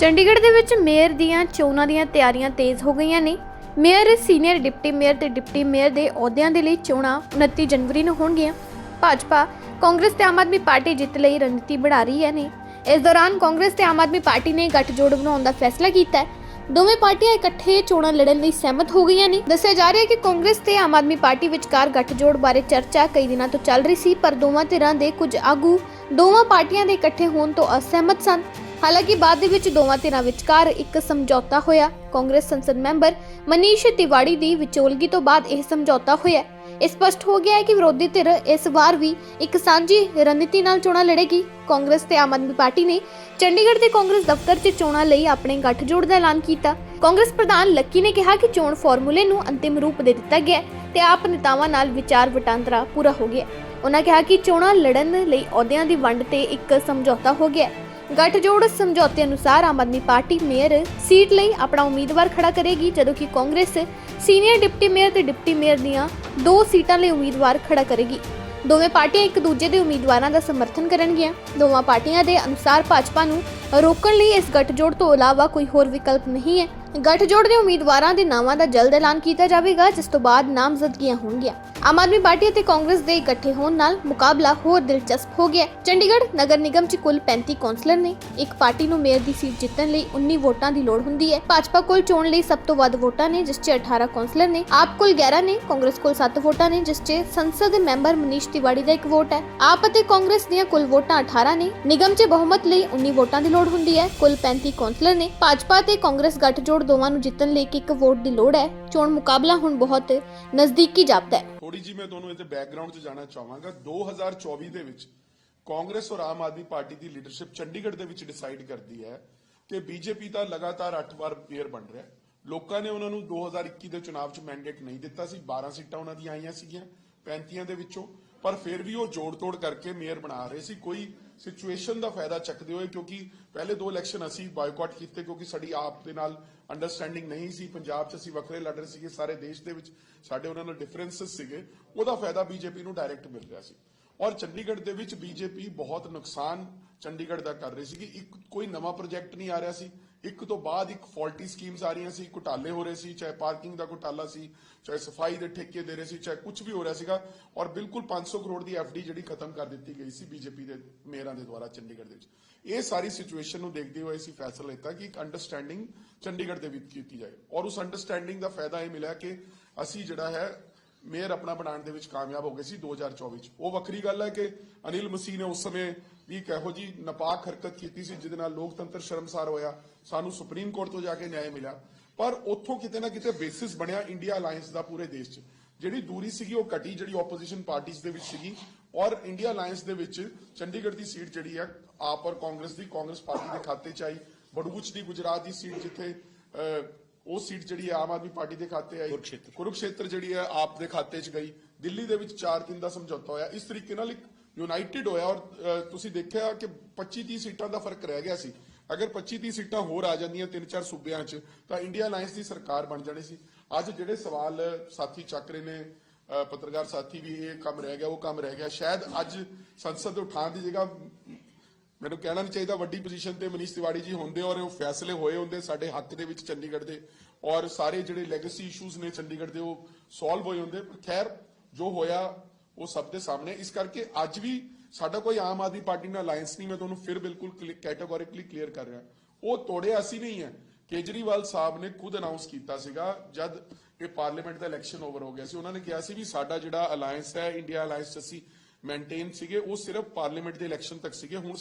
ਚੰਡੀਗੜ੍ਹ ਦੇ ਵਿੱਚ ਮੇਅਰ ਦੀਆਂ ਚੋਣਾਂ ਦੀਆਂ ਤਿਆਰੀਆਂ ਤੇਜ਼ ਹੋ ਗਈਆਂ ਨੇ। ਮੇਅਰ, ਸੀਨੀਅਰ ਡਿਪਟੀ ਮੇਅਰ ਤੇ ਡਿਪਟੀ ਮੇਅਰ ਦੇ ਅਹੁਦਿਆਂ ਦੇ ਲਈ ਚੋਣਾਂ 29 ਜਨਵਰੀ ਨੂੰ ਹੋਣਗੀਆਂ। ਭਾਜਪਾ, ਕਾਂਗਰਸ ਤੇ ਆਮ ਆਦਮੀ ਪਾਰਟੀ ਜਿੱਤ ਲਈ ਰਣਨੀਤੀ ਬਣਾ ਰਹੀ ਹੈ ਨੇ। ਇਸ ਦੌਰਾਨ ਕਾਂਗਰਸ ਤੇ ਆਮ ਆਦਮੀ ਪਾਰਟੀ ਨੇ ਗੱਠਜੋੜ ਬਣਾਉਣ ਦਾ ਫੈਸਲਾ ਕੀਤਾ ਹੈ। ਦੋਵੇਂ ਪਾਰਟੀਆਂ ਇਕੱਠੇ ਚੋਣਾਂ ਲੜਨ ਲਈ ਸਹਿਮਤ ਹੋ ਗਈਆਂ ਨੇ। ਦੱਸਿਆ ਜਾ ਰਿਹਾ ਹੈ ਕਿ ਕਾਂਗਰਸ ਤੇ ਆਮ ਆਦਮੀ ਪਾਰਟੀ ਵਿਚਕਾਰ ਗੱਠਜੋੜ ਬਾਰੇ ਚਰਚਾ ਕਈ ਦਿਨਾਂ ਤੋਂ ਚੱਲ ਰਹੀ ਸੀ, ਪਰ ਦੋਵਾਂ ਧਿਰਾਂ ਦੇ ਕੁਝ ਆਗੂ ਦੋਵਾਂ ਪਾਰਟੀਆਂ ਦੇ ਇਕੱਠੇ ਹੋਣ ਤੋਂ ਅਸਹਿਮਤ ਸਨ। ਹਾਲਾਂਕਿ ਬਾਅਦ ਦੇ ਵਿੱਚ ਦੋਵਾਂ ਧਿਰਾਂ ਵਿਚਕਾਰ ਇੱਕ ਸਮਝੌਤਾ ਹੋਇਆ। ਕਾਂਗਰਸ ਸੰਸਦ ਮੈਂਬਰ ਮਨੀਸ਼ ਤਿਵਾੜੀ ਦੀ ਵਿਚੋਲਗੀ ਤੋਂ ਬਾਅਦ ਇਹ ਸਮਝੌਤਾ ਹੋਇਆ। ਇਹ ਸਪਸ਼ਟ ਹੋ ਗਿਆ ਹੈ ਕਿ ਵਿਰੋਧੀ ਧਿਰ ਇਸ ਵਾਰ ਵੀ ਇੱਕ ਸਾਂਝੀ ਰਣਨੀਤੀ ਨਾਲ ਚੋਣਾਂ ਲੜੇਗੀ। ਕਾਂਗਰਸ ਤੇ ਆਮ ਆਦਮੀ ਪਾਰਟੀ ਨੇ ਚੰਡੀਗੜ੍ਹ ਦੇ ਕਾਂਗਰਸ ਦਫ਼ਤਰ 'ਚ ਚੋਣਾਂ ਲਈ ਆਪਣੇ ਗੱਠਜੋੜ ਦਾ ਐਲਾਨ ਕੀਤਾ। ਕਾਂਗਰਸ ਪ੍ਰਧਾਨ ਲੱਕੀ ਨੇ ਕਿਹਾ ਕਿ ਚੋਣ ਫਾਰਮੂਲੇ ਨੂੰ ਅੰਤਿਮ ਰੂਪ ਦੇ ਦਿੱਤਾ ਗਿਆ ਤੇ ਆਪ ਨੇਤਾਵਾਂ ਨਾਲ ਵਿਚਾਰ ਵਟਾਂਦਰਾ ਪੂਰਾ ਹੋ ਗਿਆ ਉਹਨਾਂ ਕਿਹਾ ਕਿ ਚੋਣਾਂ ਲੜਨ ਲਈ ਅਹੁਦਿਆਂ ਦੀ ਵੰਡ ਤੇ ਇੱਕ ਸਮਝੌਤਾ ਹੋ ਗਿਆ ਗੱਠਜੋੜ ਸਮਝੌਤੇ ਅਨੁਸਾਰ Aam Aadmi party mayor seat ਲਈ ਆਪਣਾ ਉਮੀਦਵਾਰ ਖੜਾ ਕਰੇਗੀ ਜਦੋਂ ਕਿ ਕਾਂਗਰਸ ਸੀਨੀਅਰ ਡਿਪਟੀ ਮੇਅਰ ਤੇ ਡਿਪਟੀ ਮੇਅਰ ਦੀਆਂ ਦੋ ਸੀਟਾਂ ਲਈ ਉਮੀਦਵਾਰ ਖੜਾ ਕਰੇਗੀ ਦੋਵੇਂ ਪਾਰਟੀਆਂ ਇੱਕ ਦੂਜੇ ਦੇ ਉਮੀਦਵਾਰਾਂ ਦਾ ਸਮਰਥਨ ਕਰਨਗੀਆਂ ਦੋਵਾਂ ਪਾਰਟੀਆਂ ਦੇ ਅਨੁਸਾਰ ਭਾਜਪਾ ਨੂੰ ਰੋਕਣ ਲਈ ਇਸ ਗੱਠਜੋੜ ਤੋਂ ਇਲਾਵਾ ਕੋਈ ਹੋਰ ਵਿਕਲਪ ਨਹੀਂ ਹੈ ਗੱਠਜੋੜ ਦੇ ਉਮੀਦਵਾਰਾਂ ਦੇ ਨਾਵਾਂ ਦਾ ਜਲਦ ਐਲਾਨ ਕੀਤਾ ਜਾਵੇਗਾ ਜਿਸ ਤੋਂ ਬਾਅਦ ਨਾਮਜ਼ਦਗੀਆਂ ਹੋਣਗੀਆਂ ਆਮ ਆਦਮੀ ਪਾਰਟੀ ਅਤੇ ਕਾਂਗਰਸ ਦੇ ਇਕੱਠੇ ਹੋਣ ਨਾਲ ਮੁਕਾਬਲਾ ਹੋਰ ਦਿਲਚਸਪ ਹੋ ਗਿਆ। ਚੰਡੀਗੜ੍ਹ ਨਗਰ ਨਿਗਮ 'ਚ ਕੁੱਲ 35 ਕੌਂਸਲਰ ਨੇ। ਇੱਕ ਪਾਰਟੀ ਨੂੰ ਮੇਅਰ ਦੀ ਸੀਟ ਜਿੱਤਣ ਲਈ 19 ਵੋਟਾਂ ਦੀ ਲੋੜ ਹੁੰਦੀ ਹੈ। ਭਾਜਪਾ ਕੋਲ ਚੋਣ ਲਈ ਸਭ ਤੋਂ ਵੱਧ ਵੋਟਾਂ ਨੇ, ਜਿਸ 'ਚ 18 ਕੌਂਸਲਰ ਨੇ। ਆਪ ਕੋਲ 11 ਨੇ, ਕਾਂਗਰਸ ਕੋਲ 7 ਵੋਟਾਂ ਨੇ, ਜਿਸ 'ਚ ਸੰਸਦ ਦੇ ਮੈਂਬਰ ਮਨੀਸ਼ ਤਿਵਾੜੀ ਦਾ ਇੱਕ ਵੋਟ ਹੈ। ਆਪ ਅਤੇ ਕਾਂਗਰਸ ਦੀਆਂ ਕੁੱਲ ਵੋਟਾਂ 18 ਨੇ। ਨਿਗਮ 'ਚ ਬਹੁਮਤ ਲਈ 19 ਵੋਟਾਂ ਦੀ ਲੋੜ ਹੁੰਦੀ ਹੈ। ਕੁੱਲ 35 ਕੌਂਸਲਰ ਨੇ। ਭਾਜਪਾ ਤੇ ਕਾਂਗਰਸ ਗੱਠਜੋੜ ਦੋਵਾਂ ਨੂੰ ਜਿੱਤਣ ਲਈ ਇੱਕ ਇੱਕ ਵੋਟ ਦੀ ਲੋੜ ਹੈ। ਚੋਣ ਮੁਕਾਬਲਾ ਹੁਣ ਬਹੁਤ ਨਜ਼ਦੀਕੀ ਜਾਪਦਾ ਹੈ। ਥੋੜੀ ਜੀ ਮੈਂ ਤੁਹਾਨੂੰ ਇਹਦੇ ਬੈਕਗ੍ਰਾਉਂਡ 'ਚ ਜਾਣਾ ਚਾਹਾਂਗਾ। 2024 ਦੇ ਵਿੱਚ ਕਾਂਗਰਸ ਔਰ ਆਮ ਆਦਮੀ ਪਾਰਟੀ ਦੀ ਲੀਡਰਸ਼ਿਪ ਚੰਡੀਗੜ੍ਹ ਦੇ ਵਿੱਚ ਡਿਸਾਈਡ ਕਰਦੀ ਹੈ ਕਿ ਬੀਜੇਪੀ ਦਾ ਲਗਾਤਾਰ 8 ਵਾਰ ਮੇਅਰ ਬਣ ਰਿਹਾ ਲੋਕਾਂ ਨੇ ਉਹਨਾਂ ਨੂੰ 2021 ਦੇ ਚੁਣਾਵ 'ਚ ਮੈਂਡੇਟ ਨਹੀਂ ਦਿੱਤਾ ਸੀ। 12 ਸੀਟਾਂ ਉਹਨਾਂ ਦੀਆਂ ਆਈਆਂ ਸੀਗੀਆਂ 35 ਦੇ ਵਿੱਚੋਂ। ਪਰ ਫਿਰ ਵੀ ਉਹ ਜੋੜ-ਤੋੜ ਕਰਕੇ ਮੇਅਰ ਬਣਾ ਰਹੇ ਸੀ। ਕੋਈ ਸਿਚੁਏਸ਼ਨ ਦਾ ਫਾਇਦਾ ਚੱਕਦੇ ਹੋਏ ਕਿਉਂਕਿ ਪਹਿਲੇ ਦੋ ਇਲੈਕਸ਼ਨ ਅਸੀਂ ਬਾਇਕਾਟ ਕੀਤੇ ਕਿਉਂਕਿ ਸਾਡੀ ਆਪ ਦੇ ਨਾਲ ਅੰਡਰਸਟੈਂਡਿੰਗ ਨਹੀਂ ਸੀ। ਪੰਜਾਬ 'ਚ ਅਸੀਂ ਵੱਖਰੇ ਲੜ ਰਹੇ ਸੀਗੇ। ਸਾਰੇ ਦੇਸ਼ ਦੇ ਵਿੱਚ ਸਾਡੇ ਉਹਨਾਂ ਨਾਲ ਡਿਫਰੈਂਸਸ ਸੀਗੇ। ਉਹਦਾ ਫਾਇਦਾ ਬੀਜੇਪੀ ਨੂੰ ਡਾਇਰੈਕਟ ਮਿਲ ਰਿਹਾ ਸੀ। ਔਰ ਚੰਡੀਗੜ੍ਹ ਦੇ ਵਿੱਚ ਬੀਜੇਪੀ ਬਹੁਤ ਨੁਕਸਾਨ ਚੰਡੀਗੜ੍ਹ ਦਾ ਕਰ ਰਹੀ ਸੀ ਕਿ ਇੱਕ ਕੋਈ ਨਵਾਂ ਪ੍ਰੋਜੈਕਟ ਨਹੀਂ ਆ ਰਿਹਾ ਸੀ। ਇੱਕ ਤੋਂ ਬਾਅਦ ਇੱਕ ਫਾਲਟੀ ਸਕੀਮਸ ਆ ਰਹੀਆਂ ਸੀ। ਘੁਟਾਲੇ ਹੋ ਰਹੇ ਸੀ, ਚਾਹੇ ਪਾਰਕਿੰਗ ਦਾ ਘੁਟਾਲਾ ਸੀ, ਚਾਹੇ ਸਫ਼ਾਈ ਦੇ ਠੇਕੇ ਦੇ ਰਹੇ ਸੀ, ਚਾਹੇ ਕੁਝ ਵੀ ਹੋ ਰਿਹਾ ਸੀਗਾ। ਔਰ ਬਿਲਕੁਲ 500 ਕਰੋੜ ਦੀ ਐਫਡੀ ਜਿਹੜੀ ਖਤਮ ਕਰ ਦਿੱਤੀ ਗਈ ਸੀ ਬੀਜੇਪੀ ਦੇ ਮੇਅਰਾਂ ਦੇ ਦੁਆਰਾ ਚੰਡੀਗੜ੍ਹ ਦੇ ਵਿੱਚ। ਇਹ ਸਾਰੀ ਸਿਚੁਏਸ਼ਨ ਨੂੰ ਦੇਖਦੇ ਹੋਏ ਅਸੀਂ ਫੈਸਲਾ ਲਿੱਤਾ ਕਿ ਇੱਕ ਅੰਡਰਸਟੈਂਡਿੰਗ ਚੰਡੀਗੜ੍ਹ ਦੇ ਵਿੱਚ ਕੀਤੀ ਜਾਏ। ਔਰ ਉਸ ਅੰਡਰਸਟੈਂਡਿੰਗ ਦਾ ਫਾਇਦਾ ਇਹ ਮਿਲਿਆ ਕਿ ਅਸੀਂ ਜਿਹੜਾ ਹੈ ਮੇਅਰ ਆਪਣਾ ਬਣਾਉਣ ਦੇ ਵਿੱਚ ਕਾਮਯਾਬ ਹੋ ਗਏ ਸੀ 2024 ਚ। ਉਹ ਵੱਖਰੀ ਗੱਲ ਹੈ ਕਿ ਅਨਿਲ ਮਸੀਹ ਨੇ ਉਸ ਸਮੇਂ ਵੀ ਇੱਕ ਇਹੋ ਜੀ ਨਾਪਾਕ ਹਰਕਤ ਕੀਤੀ ਸੀ ਜਿਹਦੇ ਨਾਲ ਲੋਕਤੰਤਰ ਸ਼ਰਮਸਾਰ ਹੋਇਆ। ਸਾਨੂੰ ਸੁਪਰੀਮ ਕੋਰਟ ਤੋਂ ਜਾ ਕੇ ਨਿਆਂ ਮਿਲਿਆ। ਪਰ ਉੱਥੋਂ ਕਿਤੇ ਨਾ ਕਿਤੇ ਬੇਸਿਸ ਬਣਿਆ ਇੰਡੀਆ ਅਲਾਈਅੰਸ ਦਾ ਪੂਰੇ ਦੇਸ਼ 'ਚ। ਜਿਹੜੀ ਦੂਰੀ ਸੀਗੀ ਉਹ ਘਟੀ ਜਿਹੜੀ ਆਪੋਜੀਸ਼ਨ ਪਾਰਟੀਆਂ ਦੇ ਵਿੱਚ ਸੀਗੀ। ਔਰ ਇੰਡੀਆ ਅਲਾਈਅੰਸ ਦੇ ਵਿੱਚ ਚੰਡੀਗੜ੍ਹ ਦੀ ਸੀਟ ਜਿਹੜੀ ਹੈ ਆਪ ਔਰ ਕਾਂਗਰਸ ਦੀ ਕਾਂਗਰਸ ਪਾਰਟੀ ਦੇ ਖਾਤੇ 'ਚ ਆਈ। ਬੜੂਚ ਦੀ ਗੁਜਰਾਤ ਦੀ ਸੀਟ ਜਿੱਥੇ ਅਹ, ਉਹ ਸੀਟ ਜਿਹੜੀ ਹੈ ਆਮ ਆਦਮੀ ਪਾਰਟੀ ਦੇ ਖਾਤੇ ਆਈ। ਕੁਰੂਕਸ਼ੇਤਰ। ਜਿਹੜੀ ਹੈ ਆਪ ਦੇ ਖਾਤੇ 'ਚ ਗਈ। ਦਿੱਲੀ ਦੇ ਵਿੱਚ 4-3 ਦਾ ਸਮਝੌਤਾ ਹੋਇਆ। ਇਸ ਤਰੀਕੇ ਨਾਲ ਇੱਕ ਯੂਨਾਈਟਿਡ ਹੋਇਆ ਔਰ ਤੁਸੀਂ ਦੇਖਿਆ ਕਿ 25-30 ਸੀਟਾਂ ਦਾ ਫ਼ਰਕ ਰਹਿ ਗਿਆ ਸੀ। ਅਗਰ 25-30 ਸੀਟਾਂ ਹੋਰ ਆ ਜਾਂਦੀਆਂ ਤਿੰਨ ਚਾਰ ਸੂਬਿਆਂ 'ਚ ਤਾਂ ਇੰਡੀਆ ਅਲਾਈਅੰਸ ਦੀ ਸਰਕਾਰ ਬਣ ਜਾਣੀ ਸੀ। ਅੱਜ ਜਿਹੜੇ ਸਵਾਲ ਸਾਥੀ ਚੱਕ ਰਹੇ ਨੇ ਪੱਤਰਕਾਰ ਸਾਥੀ ਵੀ ਇਹ ਕੰਮ ਰਹਿ ਗਿਆ ਉਹ ਕੰਮ ਰਹਿ ਗਿਆ। ਸ਼ਾਇਦ ਅੱਜ ਸੰਸਦ ਉਠਾਉਣ ਦੀ ਜਗ੍ਹਾ ਮੈਨੂੰ ਕਹਿਣਾ ਨਹੀਂ ਚਾਹੀਦਾ ਵੱਡੀ ਪੋਜੀਸ਼ਨ ਤੇ ਮਨੀਸ਼ ਤਿਵਾੜੀ ਜੀ ਹੁੰਦੇ ਔਰ ਉਹ ਫੈਸਲੇ ਹੋਏ ਹੁੰਦੇ ਸਾਡੇ ਹੱਕ ਦੇ ਵਿੱਚ ਚੰਡੀਗੜ੍ਹ ਦੇ। ਔਰ ਸਾਰੇ ਜਿਹੜੇ ਲੈਗੇਸੀ ਇਸ਼ੂਜ਼ ਨੇ ਚੰਡੀਗੜ੍ਹ ਦੇ ਉਹ ਸੋਲਵ ਹੋਏ ਹੁੰਦੇ। ਪਰ ਖੈਰ, ਜੋ ਹੋਇਆ, ਉਹ ਸਭ ਦੇ ਸਾਹਮਣੇ। ਇਸ ਕਰਕੇ ਅੱਜ ਵੀ ਸਾਡਾ ਕੋਈ ਆਮ ਆਦਮੀ ਪਾਰਟੀ ਨਾਲ ਅਲਾਈਅੰਸ ਨਹੀਂ, ਮੈਂ ਤੁਹਾਨੂੰ ਫਿਰ ਬਿਲਕੁਲ ਕੈਟਾਗੋਰਿਕਲੀ ਕਲੀਅਰ ਕਰ ਰਿਹਾ। ਉਹ ਤੋੜਿਆ ਅਸੀਂ ਨਹੀਂ ਹੈ। ਕੇਜਰੀਵਾਲ ਸਾਹਿਬ ਨੇ ਖੁਦ ਅਨਾਉਂਸ ਕੀਤਾ ਸੀਗਾ, ਜਦ ਇਹ ਪਾਰਲੀਮੈਂਟ ਦਾ ਇਲੈਕਸ਼ਨ ਓਵਰ ਹੋ ਗਿਆ ਸੀ, ਉਹਨਾਂ ਨੇ ਕਿਹਾ ਸੀ ਵੀ ਸਾਡਾ ਜਿਹੜਾ ਅਲਾਈਅੰਸ ਹੈ ਇੰਡੀਆ ਅਲਾਈਅੰਸ ਅਸੀਂ ਮੇਨਟੇਨ ਸੀਗੇ, ਉਹ ਸਿਰਫ ਪਾਰਲੀਮੈਂਟ ਦੇ ਇਲੈਕਸ਼ਨ ਤੱਕ ਸੀਗੇ। ਹੁਣ